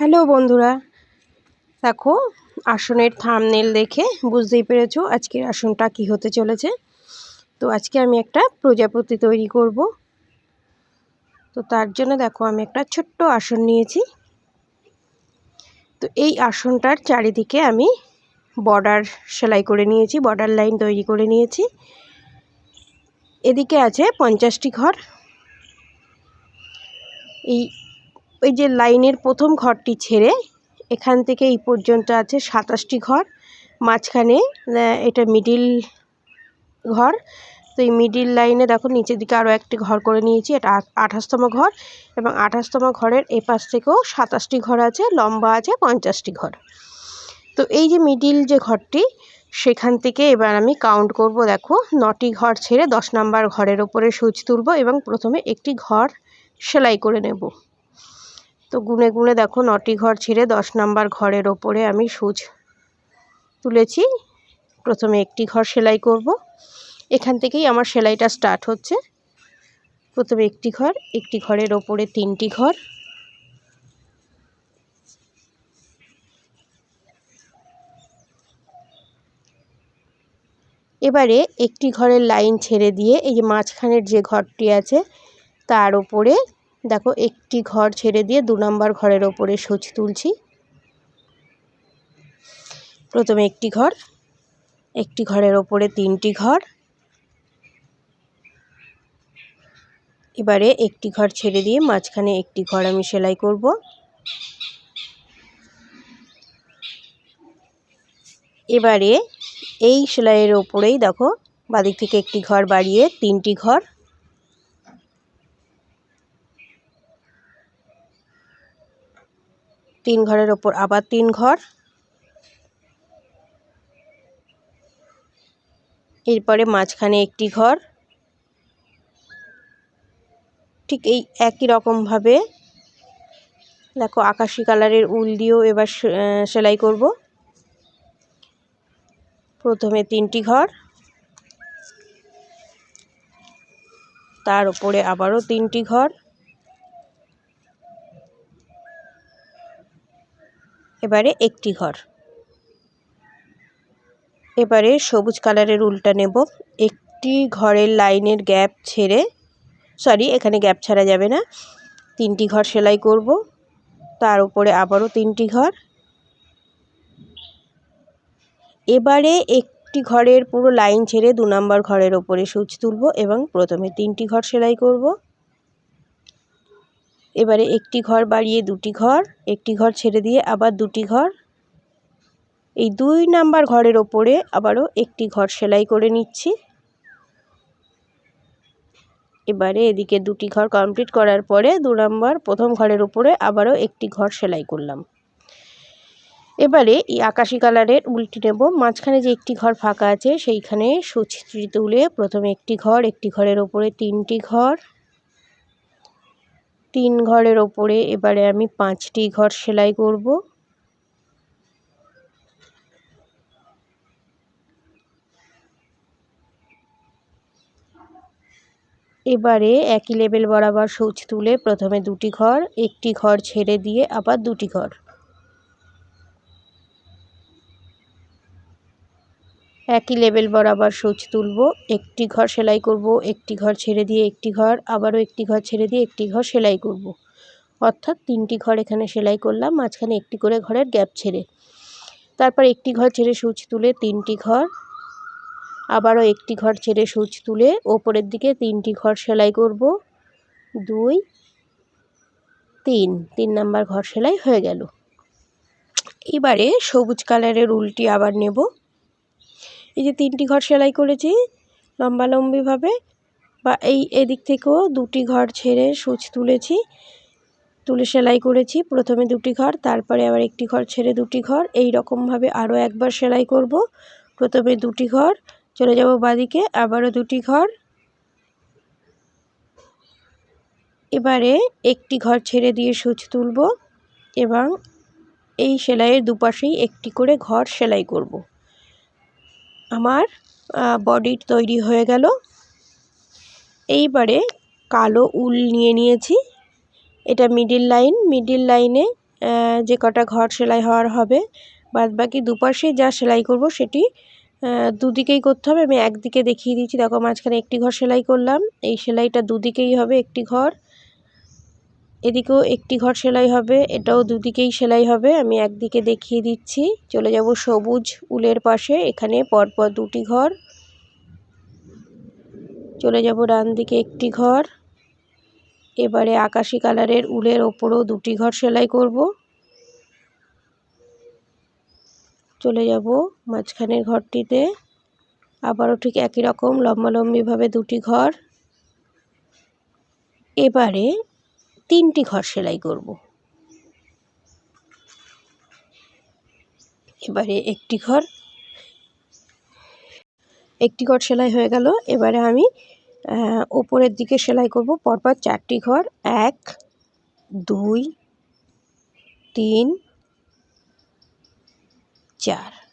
Hello বন্ধুরা, দেখো আসনের থামনেল দেখে বুঝতেই পেরেছ আজকের আসনটা কি হতে চলেছে। তো আজকে আমি একটা প্রজাপতি তৈরি করব। তো তার জন্য দেখো আমি একটা ছোট্ট আসন নিয়েছি। তো এই আসনটার চারিদিকে আমি বর্ডার সেলাই করে নিয়েছি বর্ডার লাইন তৈরি করে নিয়েছি। এদিকে আছে পঞ্চাশটি ঘর। এই ওই যে লাইনের প্রথম ঘরটি ছেড়ে এখান থেকে এই পর্যন্ত আছে সাতাশটি ঘর। মাঝখানে এটা মিডিল ঘর। তো এই মিডিল লাইনে দেখো, নিচের দিকে আরও একটি ঘর করে নিয়েছি। এটা আঠাশতম ঘর এবং আঠাশতম ঘরের এপাশ থেকেও সাতাশটি ঘর আছে, লম্বা আছে পঞ্চাশটি ঘর। তো এই যে মিডিল যে ঘরটি, সেখান থেকে এবার আমি কাউন্ট করব। দেখো, নটি ঘর ছেড়ে দশ নাম্বার ঘরের ওপরে সুচ তুলব এবং প্রথমে একটি ঘর সেলাই করে নেব। তো গুনে গুনে দেখো নটি ঘর ছেড়ে দশ নাম্বার ঘরের ওপরে আমি সুচ তুলেছি। প্রথমে একটি ঘর সেলাই করব। এখান থেকেই আমার সেলাইটা স্টার্ট হচ্ছে। প্রথমে একটি ঘর, একটি ঘরের ওপরে তিনটি ঘর। এবারে একটি ঘরের লাইন ছেড়ে দিয়ে এই যে মাঝখানের যে ঘরটি আছে, তার ওপরে দেখো, একটি ঘর ছেড়ে দিয়ে দু নম্বর ঘরের ওপরে সুচ তুলছি। প্রথমে একটি ঘর, একটি ঘরের ওপরে তিনটি ঘর। এবারে একটি ঘর ছেড়ে দিয়ে মাঝখানে একটি ঘর আমি সেলাই করব। এবারে এই সেলাইয়ের ওপরেই দেখো, বাদিক থেকে একটি ঘর বাড়িয়ে তিনটি ঘর। তিন ঘরের ওপর, আবার তিন ঘর। এরপরে মাঝখানে একটি ঘর। ঠিক এই একই রকমভাবে, দেখো আকাশি কালারের উল দিয়েও এবার সেলাই করব। প্রথমে তিনটি ঘর। তার উপরে আবারও তিনটি ঘর। এবারে একটি ঘর। এবারে সবুজ কালারের উলটা নেব। একটি ঘরের লাইনের গ্যাপ ছেড়ে, সরি, এখানে গ্যাপ ছাড়া যাবে না। তিনটি ঘর সেলাই করব। তার উপরে আবারও তিনটি ঘর। এবারে একটি ঘরের পুরো লাইন ছেড়ে দু নম্বর ঘরের ওপরে সুচ তুলব এবং প্রথমে তিনটি ঘর সেলাই করব। এবারে একটি ঘর বাড়িয়ে দুটি ঘর, একটি ঘর ছেড়ে দিয়ে আবার দুটি ঘর। এই দুই নাম্বার ঘরের ওপরে আবারও একটি ঘর সেলাই করে নিচ্ছি। এবারে এদিকে দুটি ঘর কমপ্লিট করার পরে দু নম্বর প্রথম ঘরের উপরে আবারও একটি ঘর সেলাই করলাম। এবারে এই আকাশি কালারের উল্টি নেব। মাঝখানে যে একটি ঘর ফাঁকা আছে সেইখানে সুচিত্রি তুলে প্রথমে একটি ঘর, একটি ঘরের ওপরে তিনটি ঘর। তিন ঘরের ওপরে এবারে আমি পাঁচটি ঘর সেলাই করব। এবারে একই লেবেল বরাবর সূচ তুলে প্রথমে দুটি ঘর, একটি ঘর ছেড়ে দিয়ে আবার দুটি ঘর। একই লেভেল বরাবর সূচ তুলব। একটি ঘর সেলাই করব, একটি ঘর ছেড়ে দিয়ে একটি ঘর, আবারও একটি ঘর ছেড়ে দিয়ে একটি ঘর সেলাই করব। অর্থাৎ তিনটি ঘর এখানে সেলাই করলাম, মাঝখানে একটি করে ঘরের গ্যাপ ছেড়ে। তারপর একটি ঘর ছেড়ে সূচ তুলে তিনটি ঘর, আবারও একটি ঘর ছেড়ে সূচ তুলে ওপরের দিকে তিনটি ঘর সেলাই করব। দুই, তিন তিন নাম্বার ঘর সেলাই হয়ে গেল। এবারে সবুজ কালারের উলটি আবার নেব। এই যে তিনটি ঘর সেলাই করেছি লম্বালম্বিভাবে বা এই এদিক থেকেও দুটি ঘর ছেড়ে সূচ তুলেছি, তুলে সেলাই করেছি। প্রথমে দুটি ঘর, তারপরে আবার একটি ঘর ছেড়ে দুটি ঘর। এই রকমভাবে আরও একবার সেলাই করব। প্রথমে দুটি ঘর, চলে যাব বাদিকে, আবারও দুটি ঘর। এবারে একটি ঘর ছেড়ে দিয়ে সূচ তুলব এবং এই সেলাইয়ের দুপাশেই একটি করে ঘর সেলাই করব। আমার বডির তৈরি হয়ে গেল। এইবারে কালো উল নিয়ে নিয়েছি। এটা মিডিল লাইন মিডিল লাইনে যে কটা ঘর সেলাই হওয়ার হবে, বাদ বাকি দুপাশে যা সেলাই করব সেটি দুদিকেই করতে হবে। আমি একদিকে দেখিয়ে দিচ্ছি দেখো মাঝখানে একটি ঘর সেলাই করলাম, এই সেলাইটা দুদিকেই হবে একটি ঘর। এদিকেও একটি ঘর সেলাই হবে, এটাও দুদিকেই সেলাই হবে, আমি একদিকে দেখিয়ে দিচ্ছি। চলে যাব সবুজ উলের পাশে, এখানে পরপর দুটি ঘর। চলে যাব ডান দিকে একটি ঘর। এবারে আকাশি কালারের উলের ওপরও দুটি ঘর সেলাই করব। চলে যাব মাঝখানের ঘরটিতে, আবারও ঠিক একই রকম লম্বালম্বিভাবে দুটি ঘর। এবারে তিনটি ঘর সেলাই করব। এবারে একটি ঘর। একটি ঘর সেলাই হয়ে গেল। এবারে আমি ওপরের দিকে সেলাই করব। পরপর চারটি ঘর। এক, দুই, তিন, চার।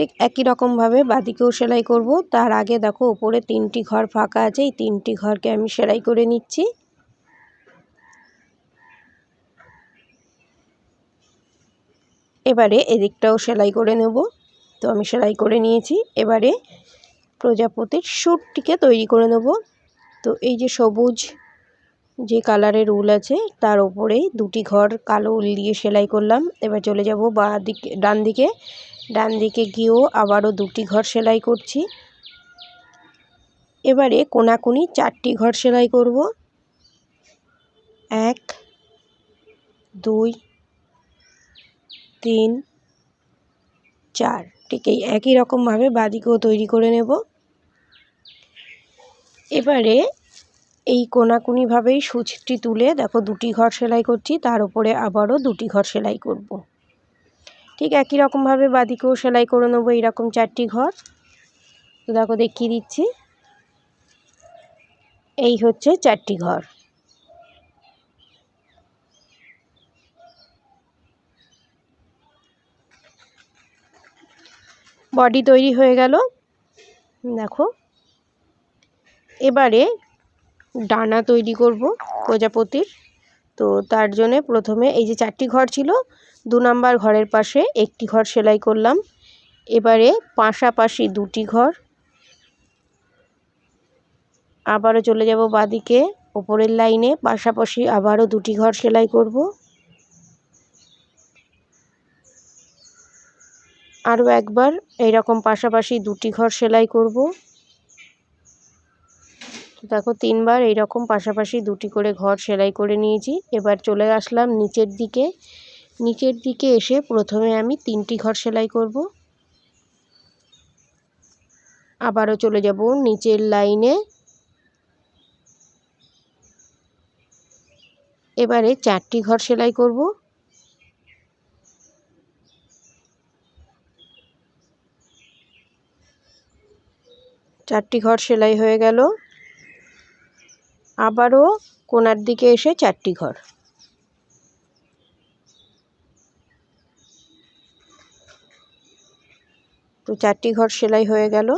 ঠিক একই রকমভাবে বাদিকেও সেলাই করব। তার আগে দেখো, উপরে তিনটি ঘর ফাঁকা আছে, এই তিনটি ঘরকে আমি সেলাই করে নিচ্ছি। এবারে এদিকটাও সেলাই করে নেব। তো আমি সেলাই করে নিয়েছি। এবারে প্রজাপতির শ্যুটটিকে তৈরি করে নেব। তো এই যে সবুজ যে কালারের উল আছে, তার ওপরেই দুটি ঘর কালো উল দিয়ে সেলাই করলাম। এবার চলে যাব বা দিকে, ডান দিকে। ডান দিকে গিয়েও আবারও দুটি ঘর সেলাই করছি। এবারে কোনাকুনি চারটি ঘর সেলাই করব। এক, দুই, তিন, চার। ঠিক এই একই রকমভাবে বাদিকেও তৈরি করে নেব। এবারে এই কোনাকুনিভাবেই সূচটি তুলে দেখো দুটি ঘর সেলাই করছি, তার উপরে আবারও দুটি ঘর সেলাই করব। ঠিক একই রকমভাবে বাদিকেও সেলাই করে নেব এইরকম চারটি ঘর। তো দেখো দেখিয়ে দিচ্ছি। এই হচ্ছে চারটি ঘর। বডি তৈরি হয়ে গেল। দেখো। এবারে ডানা তৈরি করব প্রজাপতির। তো তার জন্যে প্রথমে এই যে চারটি ঘর ছিল দু নাম্বার ঘরের পাশে একটি ঘর সেলাই করলাম। এবারে পাশাপাশি দুটি ঘর। আবারও চলে যাব বাদিকে, ওপরের লাইনে। পাশাপাশি আবারও দুটি ঘর সেলাই করব। আরও একবার এইরকম পাশাপাশি দুটি ঘর সেলাই করব। দেখো তিনবার এইরকম পাশাপাশি দুটি করে ঘর সেলাই করে নিয়েছি। এবার চলে আসলাম নিচের দিকে। নিচের দিকে এসে প্রথমে আমি তিনটি ঘর সেলাই করব। আবারও চলে যাব নিচের লাইনে। এবারে চারটি ঘর সেলাই করব। চারটি ঘর সেলাই হয়ে গেল। আবারও কোনার দিকে এসে চারটি ঘর। তো চারটি ঘর সেলাই হয়ে গেল।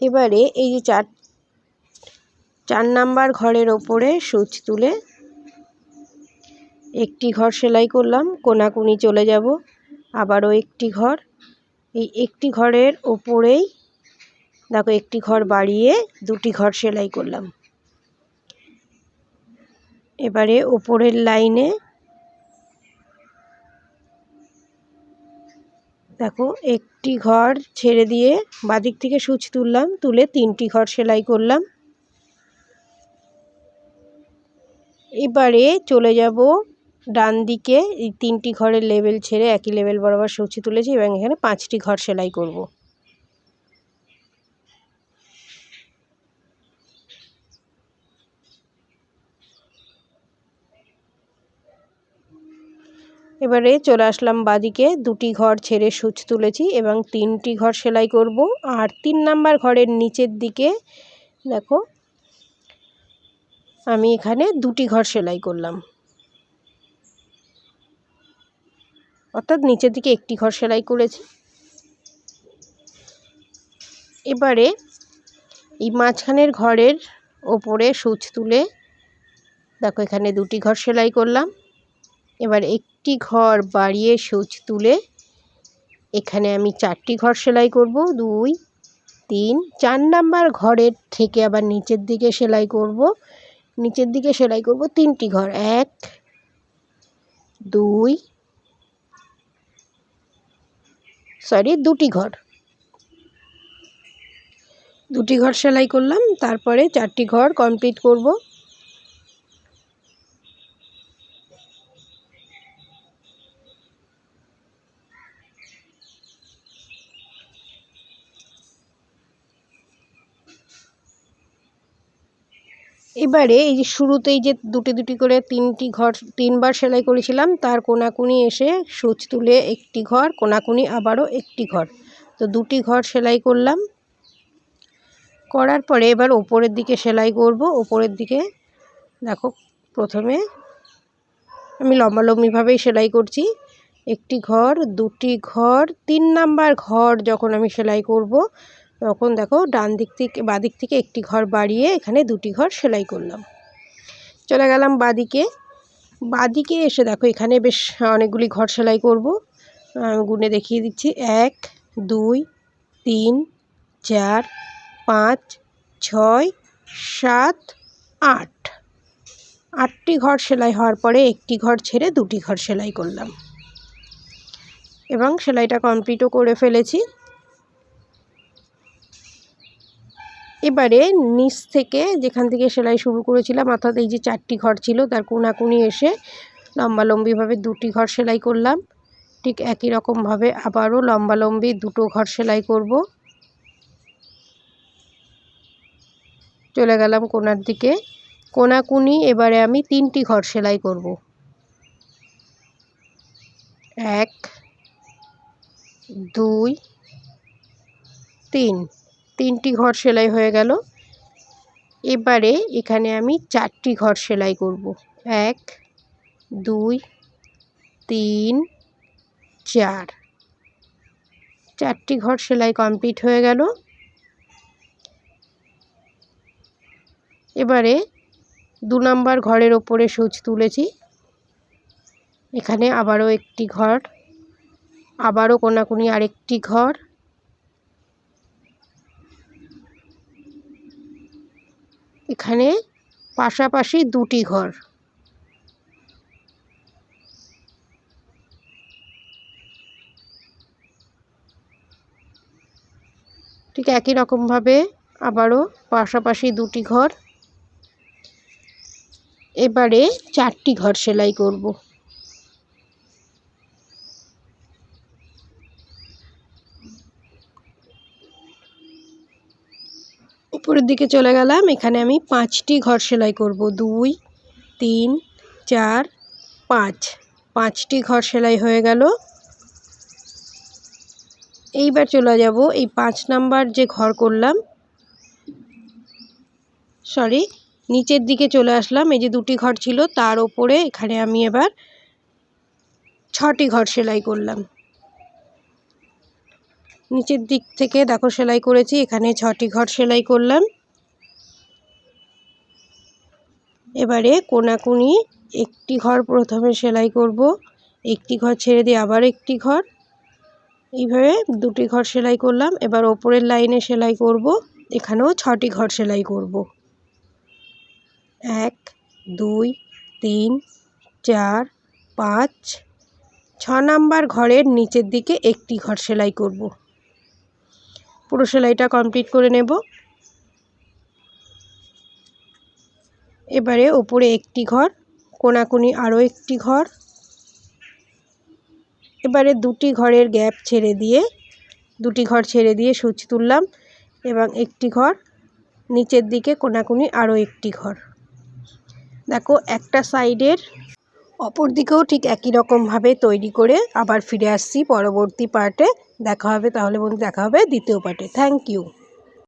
এবারে এই যে চার চার নাম্বার ঘরের ওপরে সুচ তুলে একটি ঘর সেলাই করলাম, কোনাকুনি চলে যাব, আবারও একটি ঘর। এই একটি ঘরের ওপরেই, দেখো একটি ঘর বাড়িয়ে দুটি ঘর সেলাই করলাম। এবারে ওপরের লাইনে দেখো, একটি ঘর ছেড়ে দিয়ে বাদিক থেকে সূচ তুললাম, তুলে তিনটি ঘর সেলাই করলাম। এবারে চলে যাব ডান দিকে, এই তিনটি ঘরের লেবেল ছেড়ে একই লেবেল বরাবর সূচি তুলেছি এবং এখানে পাঁচটি ঘর সেলাই করব। এবারে চলে আসলাম বাদিকে। দুটি ঘর ছেড়ে সূচ তুলেছি এবং তিনটি ঘর সেলাই করব। আর তিন নাম্বার ঘরের নিচের দিকে, দেখো, আমি এখানে দুটি ঘর সেলাই করলাম। অর্থাৎ নিচের দিকে একটি ঘর সেলাই করেছি। এবারে এই মাঝখানের ঘরের ওপরে সূচ তুলে, দেখো, এখানে দুটি ঘর সেলাই করলাম। এবার একটি ঘর বাড়িয়ে সূচ তুলে এখানে আমি চারটি ঘর সেলাই করব। দুই, তিন, চার নাম্বার ঘরের থেকে আবার নিচের দিকে সেলাই করব। নিচের দিকে সেলাই করব তিনটি ঘর। এক, দুই সরি দুটি ঘর। দুটি ঘর সেলাই করলাম। তারপরে চারটি ঘর কমপ্লিট করব। এবারে এই যে শুরুতেই যে দুটি দুটি করে তিনটি ঘর তিনবার সেলাই করেছিলাম, তার কোনাকুনি এসে সূচ তুলে একটি ঘর, কোনাকুনি আবারও একটি ঘর। তো দুটি ঘর সেলাই করলাম। করার পরে এবার ওপরের দিকে সেলাই করব। ওপরের দিকে দেখো, প্রথমে আমি লম্বালম্বিভাবেই সেলাই করছি। একটি ঘর, দুটি ঘর, তিন নাম্বার ঘর যখন আমি সেলাই করব তখন দেখো ডান দিক থেকে বাদিক থেকে একটি ঘর বাড়িয়ে এখানে দুটি ঘর সেলাই করলাম। চলে গেলাম বাদিকে। বাদিকে এসে দেখো এখানে বেশ অনেকগুলি ঘর সেলাই করব। গুনে দেখিয়ে দিচ্ছি। এক, দুই, তিন, চার, পাঁচ, ছয়, সাত, আট। আটটি ঘর সেলাই হওয়ার পরে একটি ঘর ছেড়ে দুটি ঘর সেলাই করলাম। এবং সেলাইটা কমপ্লিটও করে ফেলেছি। এবারে নিচ থেকে যেখান থেকে সেলাই শুরু করেছিলাম, অর্থাৎ এই যে চারটি ঘর ছিল, তার কোনাকুনি এসে লম্বালম্বিভাবে দুটি ঘর সেলাই করলাম। ঠিক একই রকমভাবে আবারও লম্বালম্বি দুটো ঘর সেলাই করব। চলে গেলাম কোনার দিকে। কোনাকুনি এবারে আমি তিনটি ঘর সেলাই করব। এক, দুই, তিন। তিনটি ঘর সেলাই হয়ে গেল। এবারে এখানে আমি চারটি ঘর সেলাই করব। এক, দুই, তিন, চার। চারটি ঘর সেলাই কমপ্লিট হয়ে গেল। এবারে দু নম্বর ঘরের ওপরে সুচ তুলেছি। এখানে আবারও একটি ঘর, আবারও কোনাকুনি আরেকটি ঘর। এখানে পাশাপাশি দুটি ঘর। ঠিক একই রকমভাবে আবারও পাশাপাশি দুটি ঘর। এবারে চারটি ঘর সেলাই করব। উপরের দিকে চলে গেলাম। এখানে আমি পাঁচটি ঘর সেলাই করব। দুই, তিন, চার, পাঁচ। পাঁচটি ঘর সেলাই হয়ে গেল। এইবার চলে যাব এই পাঁচ নাম্বার যে ঘর করলাম। সরি, নিচের দিকে চলে আসলাম। এই যে দুটি ঘর ছিল, তার ওপরে এখানে আমি এবার ছটি ঘর সেলাই করলাম। নিচের দিক থেকে দেখো সেলাই করেছি, এখানে ছটি ঘর সেলাই করলাম। এবারে কোনাকুনি একটি ঘর প্রথমে সেলাই করব, একটি ঘর ছেড়ে দিয়ে আবার একটি ঘর। এইভাবে দুটি ঘর সেলাই করলাম, এবার ওপরের লাইনে সেলাই করব, এখানেও ছটি ঘর সেলাই করব। এক, দুই, তিন, চার, পাঁচ, ছ নাম্বার ঘরের নিচের দিকে একটি ঘর সেলাই করব। পুরো সেলাইটা কমপ্লিট করে নেব। এবারে ওপরে একটি ঘর, কোনাকুনি আরও একটি ঘর। এবারে দুটি ঘরের গ্যাপ ছেড়ে দিয়ে, দুটি ঘর ছেড়ে দিয়ে সূচ তুললাম এবং একটি ঘর, নিচের দিকে কোনাকুনি আরও একটি ঘর। দেখো, একটা সাইডের অপর দিকেও ঠিক একই রকমভাবে তৈরি করে আবার ফিরে আসছি পরবর্তী পার্টে দেখা হবে তাহলে বন্ধু, দেখা হবে দ্বিতীয় পার্টে থ্যাংক ইউ